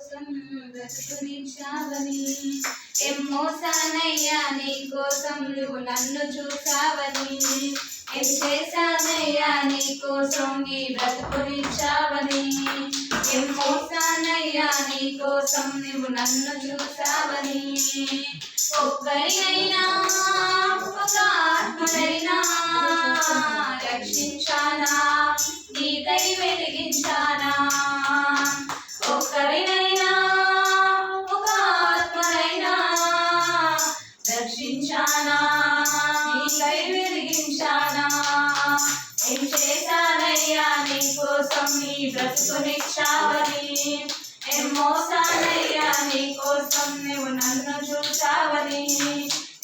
కోసం బ్రతుకునిచ్చావని ఎమ్మోసానయ్యా నీ కోసం నువ్వు నన్ను చూసావని. ఏం చేశానయ్యా నీ కోసం నీ బ్రతుకునిచ్చావని ఎమ్మోసానయ్యా నీ కోసం నువ్వు నన్ను చూసావని. ఒక్కరినైనా ఒక ఆత్మనైనా రక్షించానా? నీ నీకై వెలిగించానా? రక్షించానా నీకై వెలిగించానా? ఏం చేశానయ్యా నీ కోసం నీ బ్రతుకునిచ్చావని ఏం మోసానయ్యా నీ కోసం నువ్వు నన్ను చూసావని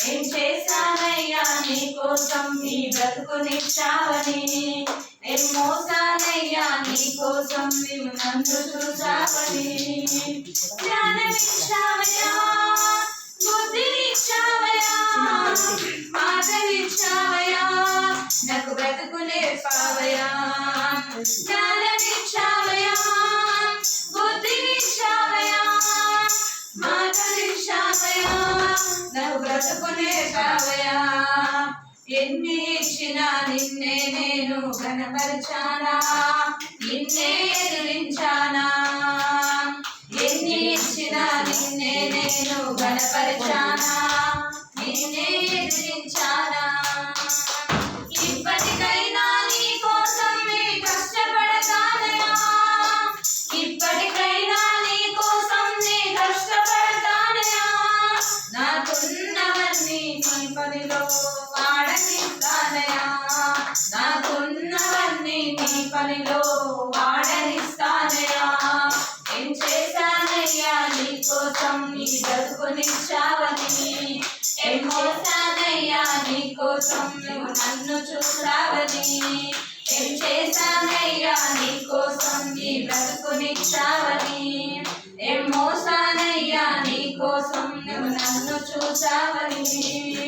ఏం చేశానయ్యా నీ కోసం నీ బ్రతుకునిచ్చావని ఏం మోసానయ్యా నీ కోసం నువ్వు నన్ను చూసావని జ్ఞానమిచ్చావయ్యా నాకు బ్రతుకునే పావయ్యా. జ్ఞానమిచ్చావయ్యా బుద్ధినిచ్చావయ్యా మాటనిచ్చావయ్యా నాకు బ్రతుకునే పావయ్యా. ఎన్ని ఇచ్చినా నిన్నే నేను కనపరిచానా నిన్నే పనిలో వాడనిస్తానయా నాకున్నవన్నీ నీ పనిలో వాడనిస్తానయా ఏం చేశానయ్యా నీ కోసం? నీ బ్రతుకునిచ్చావని ఏం చేశానయ్యా నీ కోసం? నువ్వు నన్ను చూసావని. ఏం చేశానయ్యా నీ కోసం? నీ బ్రతుకునిచ్చావని ఏం మోసానయ్యా నీ కోసం? నువ్వు నన్ను చూసావని.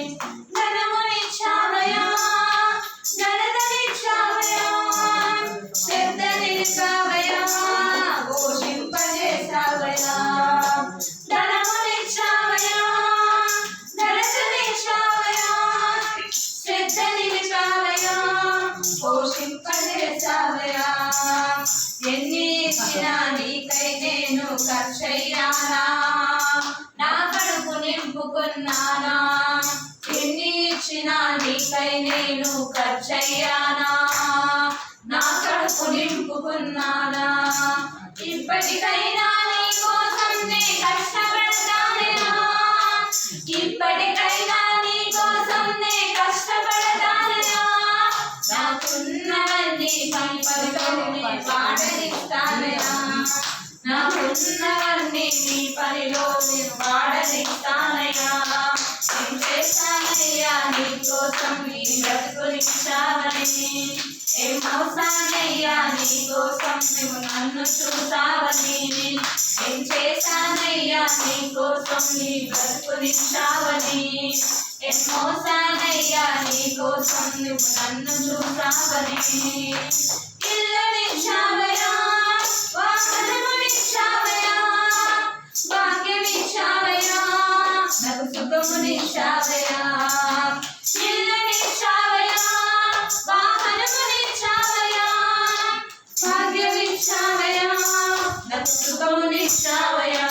ఎన్ని నీకై నేను ఖర్చయ్యానా? నా కడుపు నింపుకున్నానా? ఎన్ని ఇచ్చినా నీకై నేను ఖర్చయ్యానా? నా కడుపు నింపుకున్నానా? ఇప్పటికైనా నీ కోసం నే కష్టపడతానేనా? నాకున్నవన్నీ వాడనిస్తానయా నాకున్నవన్నీ నీ పనిలో నేను వాడనిస్తానయ్యా ఏం చేశానయ్యా నీ కోసం నీ బ్రతుకునిచ్చావని ఏం మోసానయ్యా నీ కోసం నువ్వు నన్ను చూసావని. ఏం చేశానయ్యా నీ కోసం నీ బ్రతుకునిచ్చావని ఎన్నోసారయ్యా నీ కోసం నువ్వు నన్ను చూసావని ఇల్లునిచ్చావయ్యా వాహనమునిచ్చావయ్యా భాగ్యమిచ్చావయ్యా నాకు సుఖము నిక్షావయా ఇల్లు నిక్షావయా వాహనము ఇల్లునిచ్చావయ్యా వాహనమునిచ్చావయ్యా భాగ్యమిచ్చావయ్యా నాకు సుఖము ఎన్ని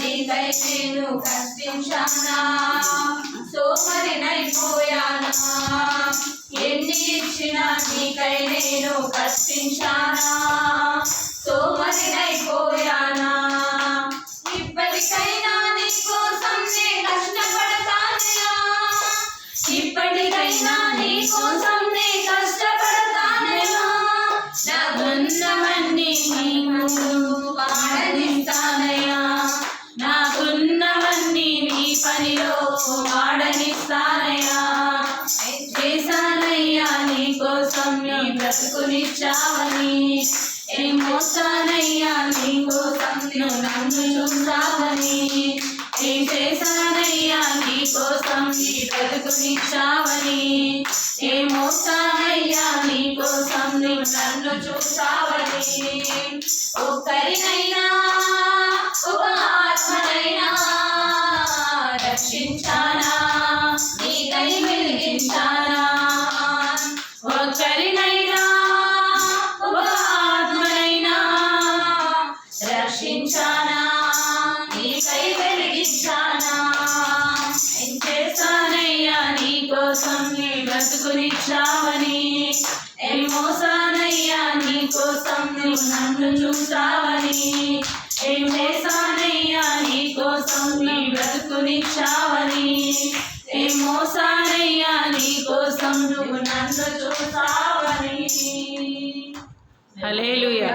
నీకై నేను కష్టించానా? సోమరినైపోయానా? ఎన్ని ఇచ్చినా నీకై నేను కష్టించానా? సోమరినైపోయానా? బ్రతుకుని చావని బ్రతుకునిచ్చావని మోసానయ్యా మోస్తానయ్యా నీ కోసం నువ్వు నన్ను చూసావని ఏం చేశానయ్యా నీ కోసం నీ బ్రతుకుని చావని ఏ మోసానయ్యా నీ కోసం నువ్వు నన్ను చూసావని ఒక్కరినైనా బ్రతుకునిచ్చావని ఏం మోసానయ్యా నీ కోసం నువ్వు నన్ను చూసావని ఏం చేశానయ్యా నీ కోసం నీ బ్రతుకునిచ్చావని ఏం మోసానయ్యా నీ కోసం నువ్వు నన్ను చూసావని. హల్లెలూయా.